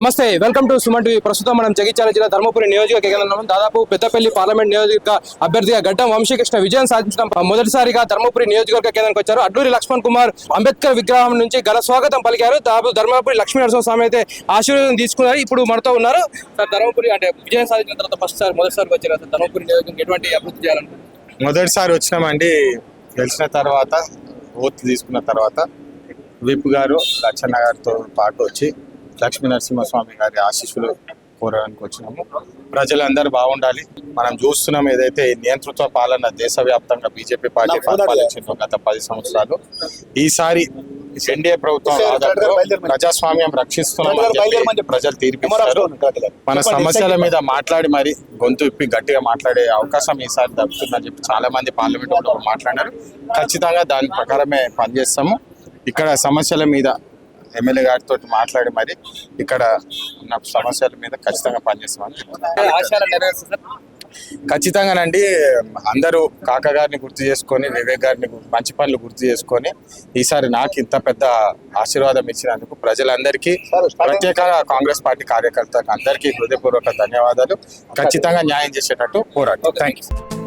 నమస్తే welcome to Suman TV. ప్రస్తుతం మనం జగిత్యాల జిల్లా ధర్మపురి నియోజక కేంద్రంలో దాదాపు పెద్దపల్లి పార్లమెంట్ నియోజక అభ్యర్థిగా గడ్డం వంశీకృష్ణ విజయం సాధించడం మొదటిసారిగా ధర్మపురి నియోజకవర్గ కేంద్రానికి వచ్చారు. అడ్లూరి లక్ష్మణ్ కుమార్ అంబేద్కర్ విగ్రహం నుంచి ఘన స్వాగతం పలికారు. దాదాపు ధర్మపురి లక్ష్మీ స్వామి అయితే ఆశీర్వాదం తీసుకున్నారు. ఇప్పుడు మనతో ఉన్నారు. సార్ ధర్మపురి అంటే విజయం సాధించిన తర్వాత ఫస్ట్ సార్ మొదటిసారి వచ్చారు సార్. ధర్మపురి నియోజకవర్గం ఎటువంటి అభివృద్ధి చేయాలనుకుంటున్నారు మొదటిసారి వచ్చినామండి. గెలిచిన తర్వాత ఓత్ తీసుకున్న తర్వాత విప్ గారు లచ్చన్న గారితో పాటు వచ్చి లక్ష్మీ నరసింహస్వామి గారి ఆశీస్సులు కోరడానికి వచ్చినాము. ప్రజలందరూ బాగుండాలి. మనం చూస్తున్నాం ఏదైతే నియంతృత్వ పాలన దేశవ్యాప్తంగా బీజేపీ పార్టీ పరిపాలించిందో గత పది సంవత్సరాలు. ఈసారి ఎన్డీఏ ప్రభుత్వం ప్రజాస్వామ్యం రక్షిస్తున్నామని చెప్పి ప్రజలు తీర్పిస్తారు. మన సమస్యల మీద మాట్లాడి మరి గొంతు ఇప్పి గట్టిగా మాట్లాడే అవకాశం ఈసారి దక్కుతుందని చెప్పి చాలా మంది పార్లమెంట్ మాట్లాడారు ఖచ్చితంగా దాని ప్రకారమే పనిచేస్తాము. ఇక్కడ సమస్యల మీద ఎమ్మెల్యే గారితో మాట్లాడి మరి ఇక్కడ ఉన్న సమస్యల మీద ఖచ్చితంగా పనిచేస్తామని ఖచ్చితంగానండి. అందరూ కాక గారిని గుర్తు చేసుకొని వివేక్ గారిని మంచి పనులు గుర్తు చేసుకొని ఈసారి నాకు ఇంత పెద్ద ఆశీర్వాదం ఇచ్చినందుకు ప్రజలందరికీ ప్రత్యేకంగా కాంగ్రెస్ పార్టీ కార్యకర్తలకు అందరికీ హృదయపూర్వక ధన్యవాదాలు. ఖచ్చితంగా న్యాయం చేసేటట్టు పోరాడు థ్యాంక్ యూ